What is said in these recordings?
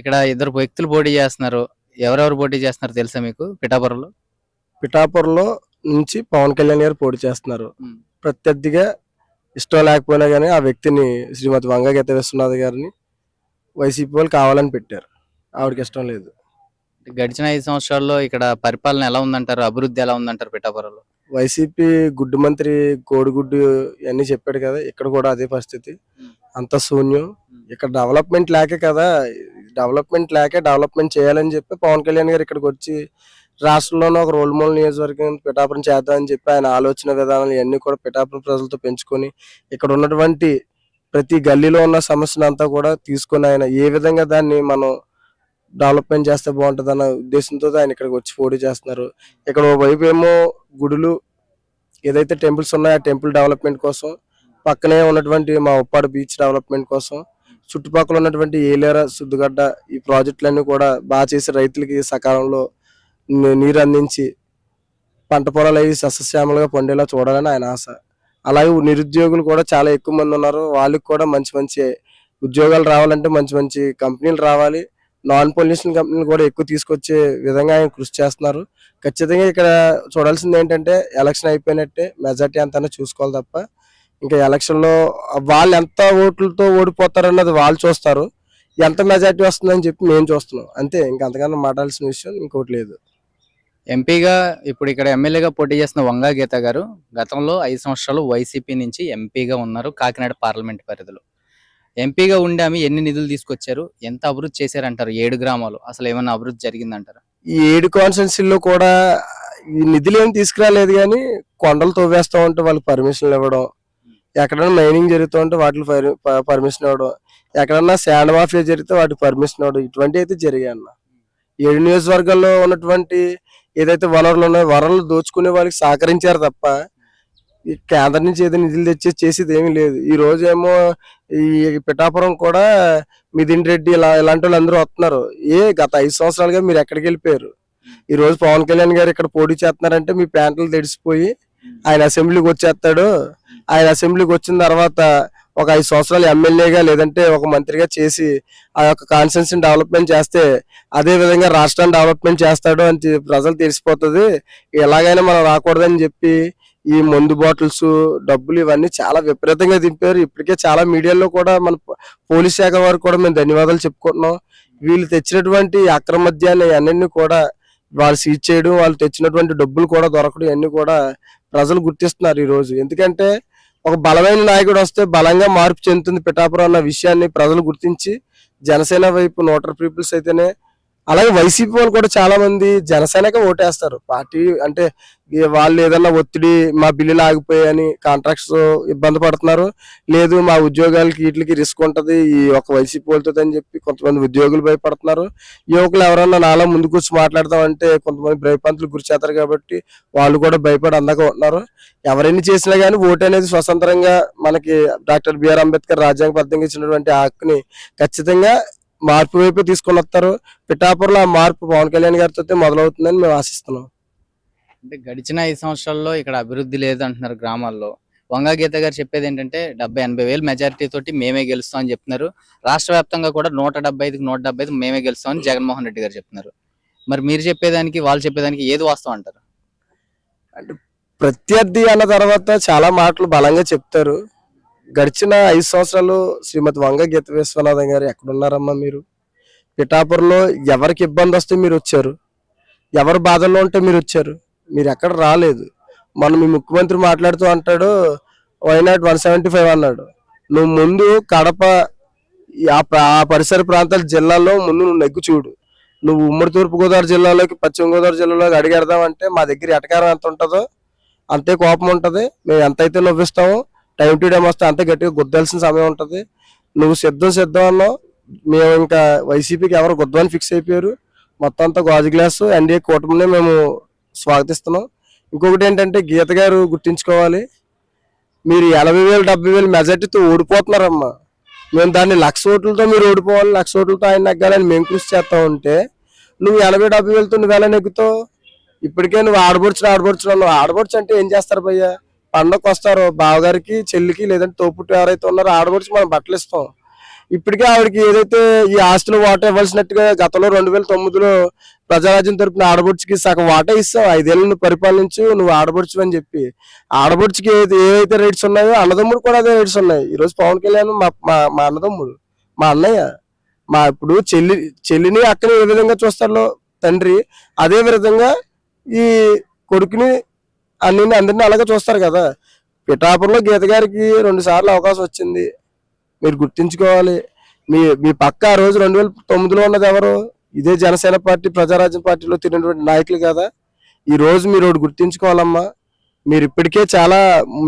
ఇక్కడ ఇద్దరు వ్యక్తులు పోటీ చేస్తున్నారు. ఎవరెవరు పోటీ చేస్తున్నారు తెలుసా మీకు? పిఠాపురంలో? పిఠాపురంలో నుంచి పవన్ కళ్యాణ్ గారు పోటీ చేస్తున్నారు. ప్రత్యర్థిగా ఇష్టం లేకపోయినా కానీ ఆ వ్యక్తిని శ్రీమతి వంగ గీత విశ్వనాథ్ గారిని వైసీపీ వాళ్ళు కావాలని పెట్టారు. ఆవిడకి ఇష్టం లేదు. గడిచిన ఐదు సంవత్సరాల్లో ఇక్కడ పరిపాలన ఎలా ఉందంటారు? అభివృద్ధి ఎలా ఉందంటారు పిఠాపురంలో? వైసీపీ గుడ్డు మంత్రి కోడిగుడ్డు ఇవన్నీ చెప్పాడు కదా ఇక్కడ కూడా అదే పరిస్థితి. అంత శూన్యం. ఇక్కడ డెవలప్మెంట్ లేకే కదా డెవలప్మెంట్ లేకే డెవలప్మెంట్ చేయాలని చెప్పి పవన్ కళ్యాణ్ గారు ఇక్కడికి వచ్చి రాష్ట్రంలోనే ఒక రోల్ మోడల్ నియోజకవర్గం పిఠాపురం చేద్దామని చెప్పి ఆయన ఆలోచన విధానాలు ఇవన్నీ కూడా పిఠాపురం ప్రజలతో పెంచుకొని ఇక్కడ ఉన్నటువంటి ప్రతి గల్లీలో ఉన్న సమస్యను అంతా కూడా తీసుకొని ఆయన ఏ విధంగా దాన్ని మనం డెవలప్మెంట్ చేస్తే బాగుంటుంది అన్న ఉద్దేశంతో ఆయన ఇక్కడికి వచ్చి పోటీ చేస్తున్నారు. ఇక్కడ ఓ వైపు ఏమో గుడులు ఏదైతే టెంపుల్స్ ఉన్నాయో ఆ టెంపుల్ డెవలప్మెంట్ కోసం పక్కనే ఉన్నటువంటి మా ఉప్పాడు బీచ్ డెవలప్మెంట్ కోసం చుట్టుపక్కల ఉన్నటువంటి ఏలేర సుద్దుగడ్డ ఈ ప్రాజెక్టులన్నీ కూడా బాగా చేసి రైతులకి సకాలంలో నీరు అందించి పంట పొలాలు అవి సస్యశ్యామలుగా పండేలా చూడాలని ఆయన ఆశ. అలాగే నిరుద్యోగులు కూడా చాలా ఎక్కువ మంది ఉన్నారు. వాళ్ళకి కూడా మంచి మంచి ఉద్యోగాలు రావాలంటే మంచి మంచి కంపెనీలు రావాలి. నాన్ పొల్యూషన్ కంపెనీలు కూడా ఎక్కువ తీసుకొచ్చే విధంగా ఆయన కృషి చేస్తున్నారు. ఖచ్చితంగా ఇక్కడ చూడాల్సింది ఏంటంటే ఎలక్షన్ అయిపోయినట్టే మెజార్టీ అంతా చూసుకోవాలి తప్ప ఇంకా ఎలక్షన్లో వాళ్ళు ఎంత ఓట్లతో ఓడిపోతారన్నది వాళ్ళు చూస్తారు. ఎంత మెజార్టీ వస్తుందని చెప్పి మేము చూస్తున్నాం. అంతే ఇంకా అంతకన్నా మాట్లాడాల్సిన విషయం ఇంకోటి లేదు. ఎంపీగా ఇప్పుడు ఇక్కడ ఎమ్మెల్యేగా పోటీ చేస్తున్న వంగా గీత గారు గతంలో ఐదు సంవత్సరాలు వైసీపీ నుంచి ఎంపీగా ఉన్నారు కాకినాడ పార్లమెంట్ పరిధిలో. ఎంపీగా ఉండి ఆమె ఎన్ని నిధులు తీసుకొచ్చారు? ఎంత అభివృద్ధి చేశారంటారు? ఏడు గ్రామాలు. అసలు ఏమైనా అభివృద్ధి జరిగిందంటారు? ఈ ఏడు కాన్స్టెన్సీల్లో కూడా ఈ నిధులు ఏం తీసుకురాలేదు కానీ కొండలు తవ్వేస్తా ఉంటే వాళ్ళకి పర్మిషన్లు ఇవ్వడం ఎక్కడైనా మైనింగ్ జరుగుతూ ఉంటే వాటికి పర్మిషన్ ఇవ్వడం. ఎక్కడన్నా శాండ్ మాఫియా జరిగితే వాటికి పర్మిషన్ ఇవ్వడం. ఇటువంటి అయితే జరిగాయి అన్న. ఏడు నియోజకవర్గాల్లో ఉన్నటువంటి ఏదైతే వనరులు ఉన్నాయో వనరులు దోచుకునే వాళ్ళకి సహకరించారు తప్ప ఈ కేంద్రం నుంచి ఏదో నిధులు తెచ్చి చేసేది ఏమీ లేదు. ఈ రోజు ఏమో ఈ పిఠాపురం కూడా మిథిన్ రెడ్డి ఇలా ఇలాంటి వాళ్ళు అందరూ వస్తున్నారు. ఏ గత ఐదు సంవత్సరాలుగా మీరు ఎక్కడికి వెళ్ళిపోయారు? ఈ రోజు పవన్ కళ్యాణ్ గారు ఇక్కడ పోటీ చేస్తున్నారంటే మీ ప్యాంట్లు తెడిసిపోయి ఆయన అసెంబ్లీకి వచ్చేస్తాడు. ఆయన అసెంబ్లీకి వచ్చిన తర్వాత ఒక ఐదు సంవత్సరాలు ఎమ్మెల్యేగా లేదంటే ఒక మంత్రిగా చేసి ఆ యొక్క కాన్స్టెన్సీ డెవలప్మెంట్ చేస్తే అదే విధంగా రాష్ట్రాన్ని డెవలప్మెంట్ చేస్తాడు అని ప్రజలు తెలిసిపోతుంది. ఎలాగైనా మనం రాకూడదని చెప్పి ఈ మందు బాటిల్స్ డబ్బులు ఇవన్నీ చాలా విపరీతంగా దింపారు. ఇప్పటికే చాలా మీడియాలో కూడా మన పోలీస్ శాఖ వారికి కూడా మేము ధన్యవాదాలు చెప్పుకుంటున్నాం. వీళ్ళు తెచ్చినటువంటి అక్రమద్యాన్ని అన్నీ అన్నింటినీ కూడా వాళ్ళు సీజ్ చేయడం వాళ్ళు తెచ్చినటువంటి డబ్బులు కూడా దొరకడం ఇవన్నీ కూడా ప్రజలు గుర్తిస్తున్నారు ఈ రోజు ఎందుకంటే ఒక బలమైన నాయకుడు వస్తే బలంగా మార్పు చెందుతుంది పిఠాపురం అన్న విషయాన్ని ప్రజలు గుర్తించి జనసేన వైపు నోటర్ పీపుల్స్ అయితేనే అలాగే వైసీపీ వాళ్ళు కూడా చాలా మంది జనసేనకే ఓటేస్తారు. పార్టీ అంటే వాళ్ళు ఏదన్నా ఒత్తిడి మా బిల్లులు ఆగిపోయాయని కాంట్రాక్ట్స్ ఇబ్బంది పడుతున్నారు. లేదు మా ఉద్యోగాలకి వీటికి రిస్క్ ఉంటుంది ఈ ఒక వైసీపీ వాళ్ళతో అని చెప్పి కొంతమంది ఉద్యోగులు భయపడుతున్నారు. యువకులు ఎవరన్నా నాలా ముందు కూర్చొని మాట్లాడతామంటే కొంతమంది భయపంతులు గురి చేస్తారు కాబట్టి వాళ్ళు కూడా భయపడి అందాక ఉంటున్నారు. ఎవరైనా చేసినా కానీ ఓటు అనేది స్వతంత్రంగా మనకి డాక్టర్ బిఆర్ అంబేద్కర్ రాజ్యాంగ బద్దంగా ఇచ్చినటువంటి హక్కుని ఖచ్చితంగా మార్పు వైపు తీసుకొని వస్తారు. పిఠాపురంలో ఆ మార్పు పవన్ కళ్యాణ్ గారితో మొదలవుతుందని మేము ఆశిస్తున్నాం. అంటే గడిచిన ఐదు సంవత్సరాల్లో ఇక్కడ అభివృద్ధి లేదు అంటున్నారు గ్రామాల్లో. వంగా గీత గారు చెప్పేది ఏంటంటే డెబ్బై ఎనభై వేలు మెజారిటీ తోటి మేమే గెలుస్తాం అని చెప్తున్నారు. రాష్ట్ర వ్యాప్తంగా కూడా నూట డెబ్బై ఐదుకి నూట డెబ్బై ఐదు మేమే గెలుస్తాం అని జగన్మోహన్ రెడ్డి గారు చెప్తున్నారు. మరి మీరు చెప్పేదానికి వాళ్ళు చెప్పేదానికి ఏది వాస్తవం అంటారు? ప్రత్యర్థి అన్న తర్వాత చాలా మాటలు బలంగా చెప్తారు. గడిచిన ఐదు సంవత్సరాలు శ్రీమతి వంగ గీత విశ్వనాథం గారు ఎక్కడున్నారమ్మా మీరు? పిఠాపురంలో ఎవరికి ఇబ్బంది వస్తే మీరు వచ్చారు? ఎవరు బాధల్లో ఉంటే మీరు వచ్చారు? మీరు ఎక్కడ రాలేదు. మన మీ ముఖ్యమంత్రి మాట్లాడుతూ అంటాడు వైనాట్ వన్ సెవెంటీ ఫైవ్ అన్నాడు. నువ్వు ముందు కడప ఆ ఆ పరిసర ప్రాంతాల జిల్లాలో ముందు నువ్వు నెగ్గు చూడు. నువ్వు ఉమ్మడి తూర్పుగోదావరి జిల్లాలోకి పశ్చిమ గోదావరి జిల్లాలోకి అడిగెడదామంటే మా దగ్గర ఎటకారం ఎంత ఉంటుందో అంతే కోపం ఉంటుంది. మేము ఎంతైతే నవ్విస్తామో టైం టు టైం వస్తే అంత గట్టిగా గుద్దాల్సిన సమయం ఉంటుంది. నువ్వు సిద్ధం సిద్ధం అన్నావు. మేము ఇంకా వైసీపీకి ఎవరు గుద్దమని ఫిక్స్ అయిపోయారు. మొత్తం అంతా గాజు గ్లాసు ఎన్డీఏ కూటమిని మేము స్వాగతిస్తున్నాం. ఇంకొకటి ఏంటంటే గీత గారు గుర్తించుకోవాలి. మీరు ఎనభై వేలు డెబ్బై వేలు మెజార్టీతో ఓడిపోతున్నారమ్మా. మేము దాన్ని లక్ష ఓట్లతో మీరు ఓడిపోవాలి లక్ష ఓట్లతో ఆయన నెగ్గాలని మేము కృషి చేస్తా ఉంటే నువ్వు ఎనభై డెబ్బై వేలతో నువ్వు ఎలా నెగ్గుతావు? ఇప్పటికే నువ్వు ఆడబడుచు ఆడబడుచు నువ్వు ఆడబడుచు అంటే ఏం చేస్తారు భయ్యా? పండగకి వస్తారు బావగారికి చెల్లికి లేదంటే తోపుట్టు ఎవరైతే ఉన్నారో ఆడబడుచు మనం బట్టలు ఇస్తాం. ఇప్పటికే ఆవిడకి ఏదైతే ఈ ఆస్తులు వాటా ఇవ్వాల్సినట్టుగా గతంలో రెండు వేల తొమ్మిదిలో ప్రజారాజ్యం తరపున ఆడబడుచుకి సగం వాటా ఇస్తావు ఐదేళ్ళు నువ్వు పరిపాలించు నువ్వు ఆడబొడ్చు అని చెప్పి. ఆడబడుచుకి ఏది ఏవైతే రేట్స్ ఉన్నాయో అన్నదమ్ముడు కూడా అదే రేట్స్ ఉన్నాయి. ఈరోజు పవన్ కళ్యాణ్ మా మా మా అన్నదమ్ముడు మా అన్నయ్య మా ఇప్పుడు చెల్లి చెల్లిని అక్కని ఏ విధంగా చూస్తారో తండ్రి అదే విధంగా ఈ కొడుకుని అన్ని అందరినీ అలాగే చూస్తారు కదా. పిఠాపురంలో గీత గారికి రెండు సార్లు అవకాశం వచ్చింది. మీరు గుర్తించుకోవాలి. మీ మీ పక్క ఆ రోజు రెండు వేల తొమ్మిదిలో ఉన్నది ఎవరు? ఇదే జనసేన పార్టీ ప్రజారాజ్యం పార్టీలో తిరిగినటువంటి నాయకులు కదా. ఈ రోజు మీరు ఒకటి గుర్తించుకోవాలమ్మా. మీరు ఇప్పటికే చాలా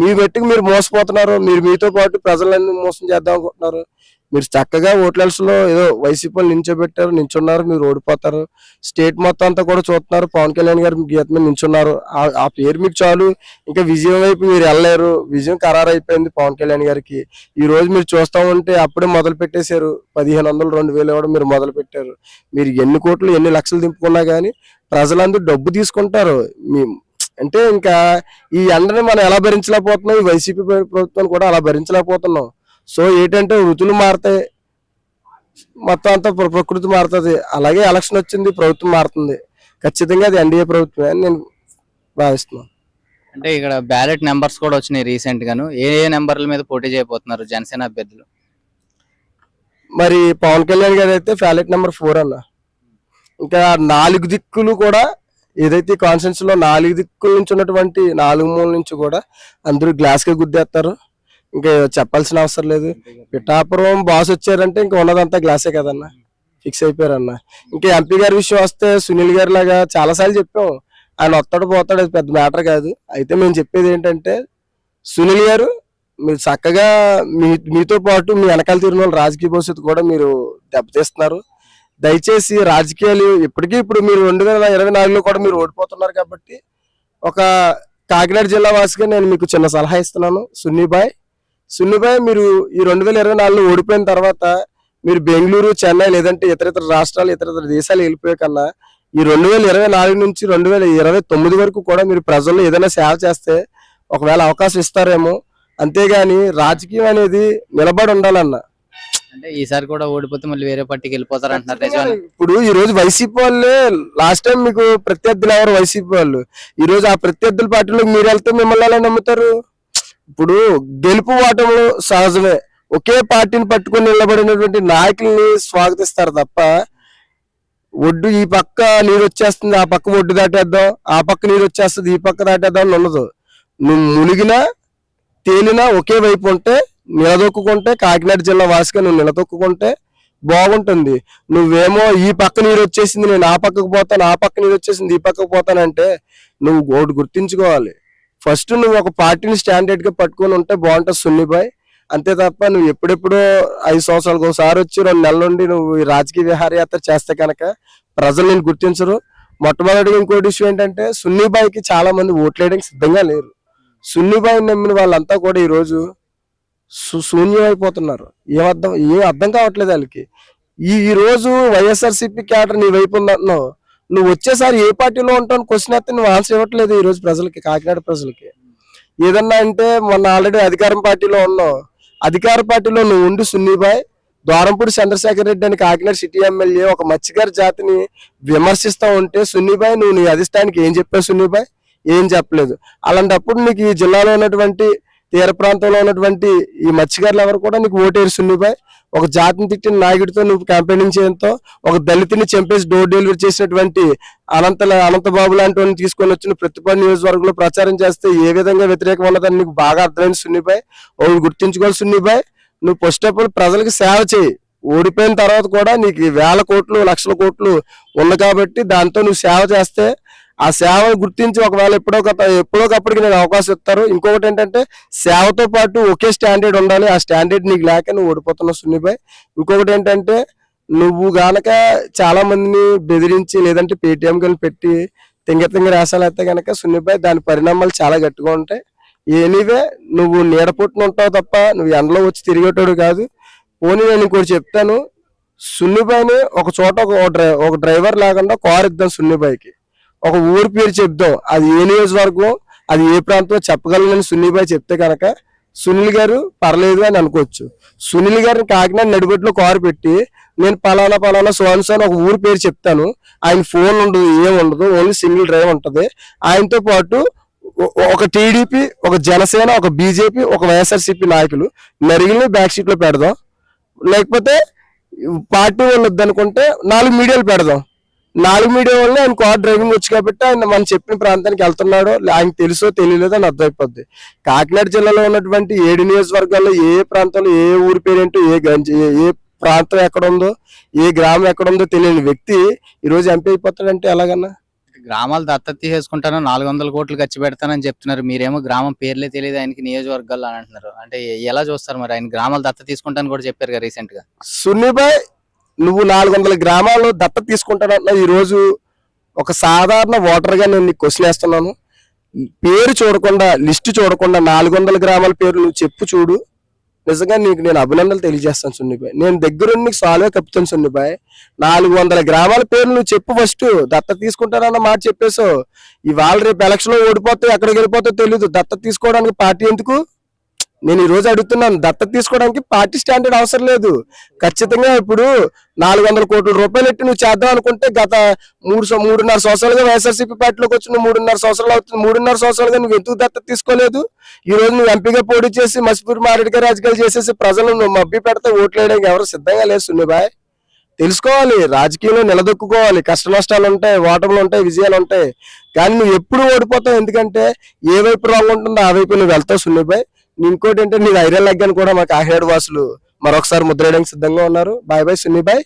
మీ బట్టి మీరు మోసపోతున్నారు. మీరు మీతో పాటు ప్రజలన్నీ మోసం చేద్దాం అనుకుంటున్నారు. మీరు చక్కగా ఓట్లెల్స్లో ఏదో వైసీపీ నించోబెట్టారు నించున్నారు మీరు ఓడిపోతారు. స్టేట్ మొత్తం అంతా కూడా చూస్తున్నారు. పవన్ కళ్యాణ్ గారు గీత మీద నించున్నారు. ఆ- ఆ పేరు మీకు చాలు. ఇంకా విజయం వైపు మీరు వెళ్ళలేరు. విజయం ఖరారు అయిపోయింది పవన్ కళ్యాణ్ గారికి. ఈ రోజు మీరు చూస్తా ఉంటే అప్పుడే మొదలు పెట్టేశారు. పదిహేను వందలు రెండు వేలు ఇవ్వడం మీరు మొదలు పెట్టారు. మీరు ఎన్ని కోట్లు ఎన్ని లక్షలు దింపుకున్నా కానీ ప్రజలందరూ డబ్బు తీసుకుంటారు. మీ అంటే ఇంకా ఈ ఎండని మనం ఎలా భరించలేకపోతున్నాం? ఈ వైసీపీ ప్రభుత్వాన్ని కూడా అలా భరించలేకపోతున్నాం. సో ఏంటంటే ఋతులు మారుతాయి మొత్తం అంతా ప్ర- ప్రకృతి మారుతుంది. అలాగే ఎలక్షన్ వచ్చింది ప్రభుత్వం మారుతుంది. ఖచ్చితంగా అది ఎన్డీఏ ప్రభుత్వమే అని నేను భావిస్తున్నాను. అంటే ఇక్కడ బ్యాలెట్ నెంబర్స్ కూడా వచ్చినాయి రీసెంట్ గాను ఏ ఏ నెంబర్ల మీద పోటీ చేయబోతున్నారు జనసేన అభ్యర్థులు? మరి పవన్ కళ్యాణ్ గారు అయితే ఫ్యాలెట్ నెంబర్ ఫోర్ అన్న. ఇంకా నాలుగు దిక్కులు కూడా ఏదైతే కాన్ఫరెన్స్లో నాలుగు దిక్కుల నుంచి ఉన్నటువంటి నాలుగు మూల నుంచి కూడా అందరూ గ్లాస్కి గుద్దేస్తారు ఇంకా చెప్పాల్సిన అవసరం లేదు. పిఠాపురం బాస్ వచ్చారంటే ఇంకా ఉన్నదంతా గ్లాసే కదన్న. ఫిక్స్ అయిపోయారన్న. ఇంకా ఎంపీ గారి విషయం వస్తే సునీల్ గారి లాగా చాలాసార్లు చెప్పాం. ఆయన వస్తాడు పోతాడు అది పెద్ద మ్యాటర్ కాదు. అయితే మేము చెప్పేది ఏంటంటే సునీల్ గారు మీరు చక్కగా మీ మీతో పాటు మీ వెనకాల తిరిగిన వాళ్ళు రాజకీయ భవిష్యత్తు కూడా మీరు దెబ్బతీస్తున్నారు దయచేసి రాజకీయాలు ఇప్పటికీ ఇప్పుడు మీరు రెండు వేల ఇరవై నాలుగులో కూడా మీరు ఓడిపోతున్నారు కాబట్టి ఒక కాకినాడ జిల్లా వాసిగా నేను మీకు చిన్న సలహా ఇస్తున్నాను. సున్నీబాయ్ సున్నీబాయ్ మీరు ఈ రెండు వేల ఇరవై నాలుగులో ఓడిపోయిన తర్వాత మీరు బెంగళూరు చెన్నై లేదంటే ఇతర ఇతర రాష్ట్రాలు ఇతర ఇతర దేశాలు వెళ్ళిపోయే కన్నా ఈ రెండు వేల ఇరవై నాలుగు నుంచి రెండు వేల ఇరవై తొమ్మిది వరకు కూడా మీరు ప్రజల్లో ఏదైనా సేవ చేస్తే ఒకవేళ అవకాశం ఇస్తారేమో. అంతేగాని రాజకీయం అనేది నిలబడి ఉండాలన్న. అంటే ఈసారి కూడా ఓడిపోతే మళ్ళీ వేరే పార్టీకి వెళ్ళిపోతారు అంటున్నారు? ఇప్పుడు ఈ రోజు వైసీపీ వాళ్ళే లాస్ట్ టైం మీకు ప్రత్యర్థులు ఎవరు? వైసీపీ వాళ్ళు. ఈ రోజు ఆ ప్రత్యర్థుల పార్టీలోకి మీరు వెళ్తే మిమ్మల్ని ఎలా నమ్ముతారు? ఇప్పుడు గెలుపు ఓటములు సహజమే. ఒకే పార్టీని పట్టుకొని నిలబడినటువంటి నాయకుల్ని స్వాగతిస్తారు తప్ప ఒడ్డు ఈ పక్క నీరు వచ్చేస్తుంది ఆ పక్క ఒడ్డు దాటేద్దాం ఆ పక్క నీరు వచ్చేస్తుంది ఈ పక్క దాటేద్దాం అని ఉండదు. నువ్వు మునిగినా తేలినా ఒకే వైపు ఉంటే నిలదొక్కుంటే కాకినాడ జిల్లా వాసిగా నువ్వు నిలదొక్కుంటే బాగుంటుంది. నువ్వేమో ఈ పక్క నీరు వచ్చేసింది నేను ఆ పక్కకు పోతాను ఆ పక్క నీరు వచ్చేసింది ఈ పక్కకు పోతానంటే నువ్వు ఒకటి గుర్తించుకోవాలి. ఫస్ట్ నువ్వు ఒక పార్టీని స్టాండర్డ్గా పట్టుకొని ఉంటే బాగుంటుంది సున్నిబాయ్ అంతే తప్ప నువ్వు ఎప్పుడెప్పుడో ఐదు సంవత్సరాలకు ఒకసారి వచ్చి రెండు నెలల నుండి నువ్వు ఈ రాజకీయ విహారయాత్ర చేస్తే కనుక ప్రజలు నేను గుర్తించరు. మొట్టమొదటిగా ఇంకోటి విషయం ఏంటంటే సున్నిబాయికి చాలా మంది ఓట్లేయడానికి సిద్ధంగా లేరు. సున్నిబాయిని నమ్మిన వాళ్ళంతా కూడా ఈ రోజు సు- శూన్యమైపోతున్నారు. ఏం అర్థం ఏం అర్థం కావట్లేదు వాళ్ళకి. ఈ రోజు వైఎస్ఆర్సీపీ క్యాడర్ నీ వైపు ఉందంటున్నావు. నువ్వు వచ్చేసారి ఏ పార్టీలో ఉంటావు క్వశ్చన్ అయితే నువ్వు ఆన్సర్ ఇవ్వట్లేదు ఈ రోజు ప్రజలకి కాకినాడ ప్రజలకి. ఏదన్నా అంటే మొన్న ఆల్రెడీ అధికారం పార్టీలో ఉన్నావు. అధికార పార్టీలో నువ్వు ఉండి సున్నీబాయ్. ద్వారంపూడి చంద్రశేఖర్ రెడ్డి అని కాకినాడ సిటీ ఎమ్మెల్యే ఒక మత్స్యకారి జాతిని విమర్శిస్తూ ఉంటే సున్నీబాయ్ నువ్వు నీ అధిష్టానికి ఏం చెప్పావు సున్నీబాయ్? ఏం చెప్పలేదు. అలాంటప్పుడు నీకు ఈ జిల్లాలో ఉన్నటువంటి తీర ప్రాంతంలో ఉన్నటువంటి ఈ మత్స్యకారులు ఎవరు కూడా నీకు ఓటేరుసు నువ్వుపై ఒక జాతిని తిట్టిన నాయకుడితో నువ్వు క్యాంపెయినింగ్ చేయడంతో ఒక దళితుని చంపేసి డోర్ డెలివరీ చేసినటువంటి అనంత అనంతబాబు లాంటి వాడిని తీసుకొని వచ్చిన ప్రతిపాడు నియోజకవర్గంలో ప్రచారం చేస్తే ఏ విధంగా వ్యతిరేకం ఉన్నదని నీకు బాగా అర్థమైంది సున్నిపై? ఒకటి గుర్తించుకోవాలి సున్నిపై. నువ్వు ఫస్ట్ ఆఫ్ ఆల్ ప్రజలకు సేవ చేయి. ఓడిపోయిన తర్వాత కూడా నీకు వేల కోట్లు లక్షల కోట్లు ఉంది కాబట్టి దాంతో నువ్వు సేవ చేస్తే ఆ సేవను గుర్తించి ఒకవేళ ఎప్పుడో ఒక ఎప్పుడో ఒకప్పటికి నేను అవకాశం ఇస్తారు. ఇంకొకటి ఏంటంటే సేవతో పాటు ఒకే స్టాండర్డ్ ఉండాలి. ఆ స్టాండర్డ్ నీకు లేక నువ్వు ఓడిపోతున్నావు సున్నిబాయ్ ఇంకొకటి ఏంటంటే నువ్వు గనక చాలా మందిని బెదిరించి లేదంటే పేటిఎం కానీ పెట్టి తింగ తింగ రాసాలు అయితే గనక సున్నిపై దాని పరిణామాలు చాలా గట్టిగా ఉంటాయి. ఎనీవే నువ్వు నీడపుట్టిన ఉంటావు తప్ప నువ్వు ఎండలో వచ్చి తిరిగేటోడు కాదు. పోనీ నేను ఇంకోటి చెప్తాను. సున్నిపైని ఒక చోట ఒక డ్రై ఒక డ్రైవర్ లేకుండా కార్ ఇద్దాం సున్నిపైకి ఒక ఊరి పేరు చెప్దాం. అది ఏ నియోజకవర్గం అది ఏ ప్రాంతం చెప్పగలనని సున్నిబాయి చెప్తే కనుక సునీల్ గారు పర్లేదు అని అనుకోవచ్చు. సునీల్ గారిని కాకినాడ నడిబొట్లో కారు పెట్టి నేను పలానా పలానా సోన్స్ అని ఒక ఊరి పేరు చెప్తాను. ఆయన ఫోన్ ఉండదు ఏం ఉండదు ఓన్లీ సింగిల్ డ్రైవ్ ఉంటుంది. ఆయనతో పాటు ఒక టీడీపీ ఒక జనసేన ఒక బీజేపీ ఒక వైఎస్ఆర్సీపీ నాయకులు నరిగిని బ్యాక్ సీట్లో పెడదాం. లేకపోతే పార్టీ వాళ్ళు వద్దనుకుంటే నాలుగు మీడియాలు పెడదాం. నాలుగు మీడియా వల్ల ఆయన కార్ డ్రైవింగ్ వచ్చు కాబట్టి ఆయన మనం చెప్పిన ప్రాంతానికి వెళ్తున్నాడో ఆయనకు తెలుసో తెలియలేదో అని అర్థమైపోద్ది. కాకినాడ జిల్లాలో ఉన్నటువంటి ఏడు నియోజకవర్గాల్లో ఏ ఏ ప్రాంతంలో ఏ ఊరి పేరేంటో ఏ గంజ ఏ- ప్రాంతం ఎక్కడ ఉందో ఏ గ్రామం ఎక్కడ ఉందో తెలియని వ్యక్తి ఈ రోజు ఎంపీ అయిపోతాడంటే ఎలాగన్నా? గ్రామాలు దత్తత తీసేసుకుంటాను నాలుగు వందల కోట్లు ఖర్చు పెడతానని చెప్తున్నారు. మీరేమో గ్రామం పేర్లే తెలియదు ఆయనకి నియోజకవర్గాలు అని అంటున్నారు. అంటే ఎలా చూస్తారు మరి ఆయన గ్రామాలు దత్తత తీసుకుంటాను కూడా చెప్పారు రీసెంట్గా సున్నిబాయ్ నువ్వు నాలుగు వందల గ్రామాల్లో దత్త తీసుకుంటానంటున్నా ఈరోజు ఒక సాధారణ ఓటర్గా నేను నీకు క్వశ్చన్ వేస్తున్నాను. పేరు చూడకుండా లిస్ట్ చూడకుండా నాలుగు వందల గ్రామాల పేరు నువ్వు చెప్పు చూడు. నిజంగా నీకు నేను అభినందనలు తెలియజేస్తాను సున్నిబాయ్. నేను దగ్గరుండి నీకు సాల్వే కప్పుతాను సున్నిబాయ్. నాలుగు వందల గ్రామాల పేరు నువ్వు చెప్పు ఫస్ట్. దత్త తీసుకుంటానన్న మాట చెప్పేసావు ఇవాళ రేపు ఎలక్షన్లో ఓడిపోతే ఎక్కడికి వెళ్ళిపోతావు తెలియదు దత్త తీసుకోవడానికి పార్టీ ఎందుకు? నేను ఈ రోజు అడుగుతున్నాను దత్తత తీసుకోవడానికి పార్టీ స్టాండర్డ్ అవసరం లేదు. ఖచ్చితంగా ఇప్పుడు నాలుగు వందల కోట్ల రూపాయలు ఎట్టి నువ్వు చేద్దాం అనుకుంటే గత మూడు మూడున్నర సంవత్సరాలుగా వైఎస్ఆర్సీపీ పార్టీలోకి వచ్చి నువ్వు మూడున్నర సంవత్సరాలు అవుతుంది. మూడున్నర సంవత్సరాలుగా నువ్వు ఎందుకు దత్తత తీసుకోలేదు? ఈ రోజు నువ్వు ఎంపీగా పోటీ చేసి మసిపూర్ మారేడుగా రాజకీయాలు చేసేసి ప్రజలను నువ్వు మబ్బి పెడితే ఓట్లు వేయడానికి ఎవరు సిద్ధంగా లేదు సున్నిబాయ్. తెలుసుకోవాలి రాజకీయంలో నిలదొక్కుకోవాలి. కష్ట నష్టాలు ఉంటాయి ఓటములు ఉంటాయి విజయాలు ఉంటాయి. కానీ నువ్వు ఎప్పుడు ఓడిపోతావు? ఎందుకంటే ఏ వైపు రాంగ్ ఉంటుందో ఆ వైపు నువ్వు వెళ్తావు సున్నిబాయ్. ఇంకోటి ఏంటంటే నీ ఐరన్ లెగ్ అని కూడా మా కాకినాడ వాసులు మరొకసారి ముద్ర వేయడానికి సిద్ధంగా ఉన్నారు. బాయ్ బాయ్ సున్ని బాయ్.